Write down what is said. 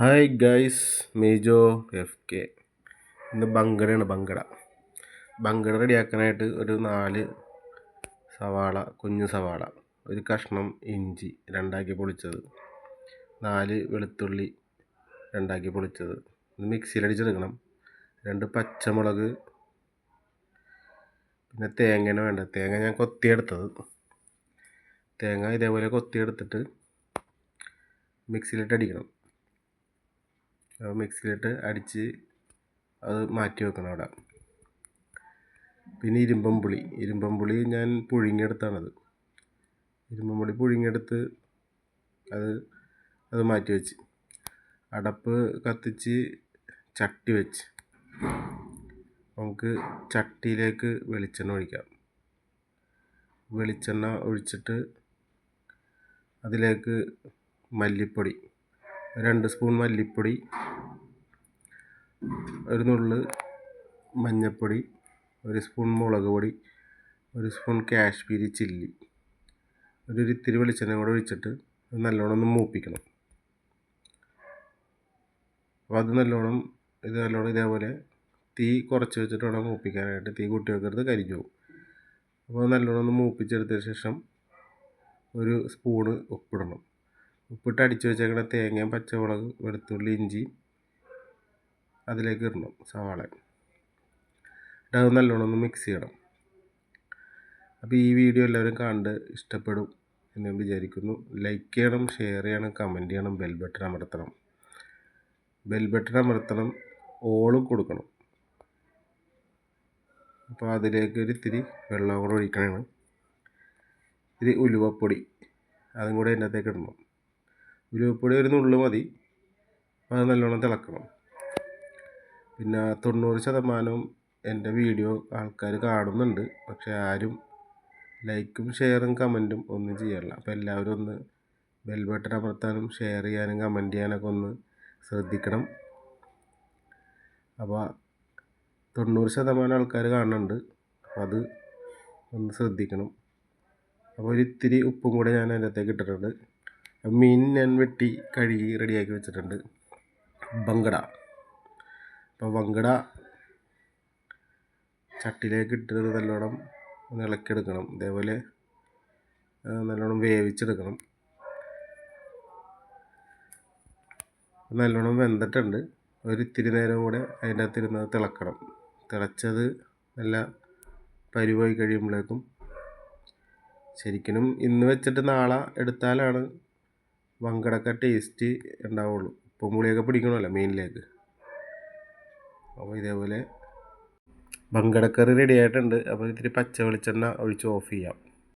Hi guys Mejo F K ഇന്ന് ബങ്കടയാണ് ബങ്കട. ബങ്കട റെഡിയാക്കാനായിട്ട് ഒരു നാല് സവാള കുഞ്ഞു സവാള ഒരു കഷ്ണം ഇഞ്ചി രണ്ടാക്കി പൊളിച്ചത്. നാല് വെളുത്തുള്ളി രണ്ടാക്കി പൊളിച്ചത്. ഇത് മിക്സിയിലടിച്ചെടുക്കണം. രണ്ട് പച്ചമുളക് പിന്നെ തേങ്ങയാണ് വേണ്ടത്. തേങ്ങ ഞാൻ കൊത്തിയെടുത്തത്. തേങ്ങ ഇതേപോലെ കൊത്തിയെടുത്തിട്ട് മിക്സിയിലിട്ട് അടിക്കണം മിക്സിയിലിട്ട് അടിച്ച് അത് മാറ്റി വെക്കണം അവിടെ. പിന്നെ ഇരുമ്പം പുളി. ഇരുമ്പം പുളി ഞാൻ പുഴുങ്ങിയെടുത്താണത്. ഇരുമ്പം പുളി പുഴുങ്ങിയെടുത്ത് അത് അത് മാറ്റി വെച്ച്. അടപ്പ് കത്തിച്ച് ചട്ടി വെച്ച്. നമുക്ക് ചട്ടിയിലേക്ക് വെളിച്ചെണ്ണ ഒഴിക്കാം. വെളിച്ചെണ്ണ ഒഴിച്ചിട്ട് അതിലേക്ക് മല്ലിപ്പൊടി രണ്ട് സ്പൂൺ മല്ലിപ്പൊടി ഒരു നുള്ള് മഞ്ഞൾപ്പൊടി ഒരു സ്പൂൺ മുളക് പൊടി ഒരു സ്പൂൺ കാശ്മീരി ചില്ലി. ഒരു ഇത്തിരി വെളിച്ചെണ്ണ കൂടെ ഒഴിച്ചിട്ട് നല്ലോണം ഒന്ന് മൂപ്പിക്കണം. അപ്പോൾ അത് നല്ലോണം ഇത് നല്ലോണം ഇതേപോലെ തീ കുറച്ച് വെച്ചിട്ട് വേണം മൂപ്പിക്കാനായിട്ട്. തീ കൂട്ടി വെക്കരുത് കരിഞ്ഞു പോകും. അപ്പോൾ നല്ലോണം ഒന്ന് മൂപ്പിച്ചെടുത്തതിന് ശേഷം ഒരു സ്പൂണ് ഉപ്പിടണം. ഉപ്പിട്ട് അടിച്ച് വെച്ചേക്കണ തേങ്ങയും പച്ചമുളക് വെളുത്തുള്ളി ഇഞ്ചി അതിലേക്ക് ഇടണം സവാള. എന്നിട്ട് നല്ലോണം ഒന്ന് മിക്സ് ചെയ്യണം. അപ്പോൾ ഈ വീഡിയോ എല്ലാവരും കണ്ട് ഇഷ്ടപ്പെടും എന്ന് ഞാൻ വിചാരിക്കുന്നു. ലൈക്ക് ചെയ്യണം ഷെയർ ചെയ്യണം കമന്റ് ചെയ്യണം ബെൽ ബട്ടൺ അമർത്തണം. ബെൽ ബട്ടൺ അമർത്തണം ഓളും കൊടുക്കണം. അപ്പോൾ അതിലേക്ക് ഒരു ഇത്തിരി വെള്ളം കൂടെ ഒഴിക്കണമാണ് ഇത്തിരി ഉലുവപ്പൊടി അതും കൂടെ അതിനകത്തേക്ക് ഇടണം. ഉലുവപ്പൊടി ഒരു നുള്ളു മതി. അത് നല്ലോണം തിളക്കണം. പിന്നെ തൊണ്ണൂറ് ശതമാനവും എന്റെ വീഡിയോ ആൾക്കാർ കാണുന്നുണ്ട്. പക്ഷേ ആരും ലൈക്കും ഷെയറും കമന്റും ഒന്നും ചെയ്യാറില്ല അപ്പോൾ എല്ലാവരും ഒന്ന് ബെൽ ബട്ടൺ അമർത്താനും ഷെയർ ചെയ്യാനും കമന്റ് ചെയ്യാനൊക്കെ ഒന്ന് ശ്രദ്ധിക്കണം. അപ്പോൾ തൊണ്ണൂറ് ശതമാനം ആൾക്കാർ കാണുന്നുണ്ട്. അപ്പോൾ അത് ഒന്ന് ശ്രദ്ധിക്കണം. അപ്പോൾ ഒരു ഇത്തിരി ഉപ്പും കൂടെ ഞാൻ അതിനകത്തേക്ക് ഇട്ടിട്ടുണ്ട്. മീൻ ഞാൻ വെട്ടി കഴുകി റെഡിയാക്കി വെച്ചിട്ടുണ്ട്. ബങ്കട. അപ്പോൾ വങ്കട ചട്ടിയിലേക്ക് ഇട്ടിട്ട് നല്ലോണം ഇളക്കിയെടുക്കണം. ഇതേപോലെ നല്ലോണം വേവിച്ചെടുക്കണം. നല്ലോണം വെന്തിട്ടുണ്ട്. ഒരു ഇത്തിരി നേരം കൂടെ അതിന്റെ അകത്തിരുന്ന് തിളക്കണം. തിളച്ചത് നല്ല പരിവായി കഴിയുമ്പോഴേക്കും ശരിക്കും ഇന്ന് വെച്ചിട്ട് നാളെ എടുത്താലാണ് വങ്കടക്ക ടേസ്റ്റ് ഉണ്ടാവുള്ളൂ. ഉപ്പും പുളിയൊക്കെ പിടിക്കണമല്ലോ മീനിലേക്ക് അപ്പോൾ ഇതേപോലെ ബങ്കടക്കറി റെഡി ആയിട്ടുണ്ട്. അപ്പോൾ ഇത്തിരി പച്ച വെളിച്ചെണ്ണ ഒഴിച്ച് ഓഫ് ചെയ്യാം.